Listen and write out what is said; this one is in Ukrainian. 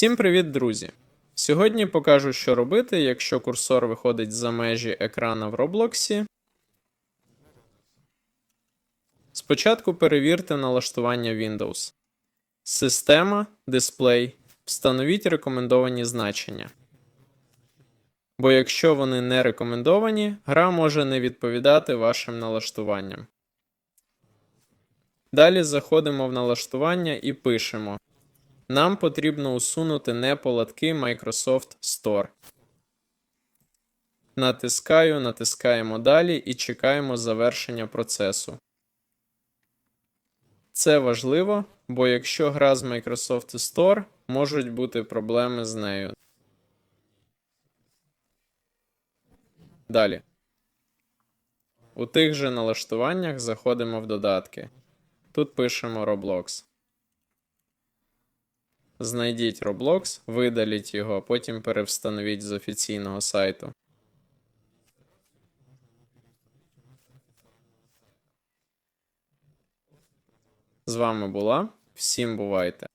Всім привіт, друзі! Сьогодні покажу, що робити, якщо курсор виходить за межі екрана в Роблоксі. Спочатку перевірте налаштування Windows. Система, дисплей. Встановіть рекомендовані значення. Бо якщо вони не рекомендовані, гра може не відповідати вашим налаштуванням. Далі заходимо в налаштування і пишемо. Нам потрібно усунути неполадки Microsoft Store. Натискаю, натискаємо далі і чекаємо завершення процесу. Це важливо, бо якщо гра з Microsoft Store, можуть бути проблеми з нею. Далі. У тих же налаштуваннях заходимо в додатки. Тут пишемо Roblox. Знайдіть Roblox, видаліть його, а потім перевстановіть з офіційного сайту. З вами була. Всім бувайте!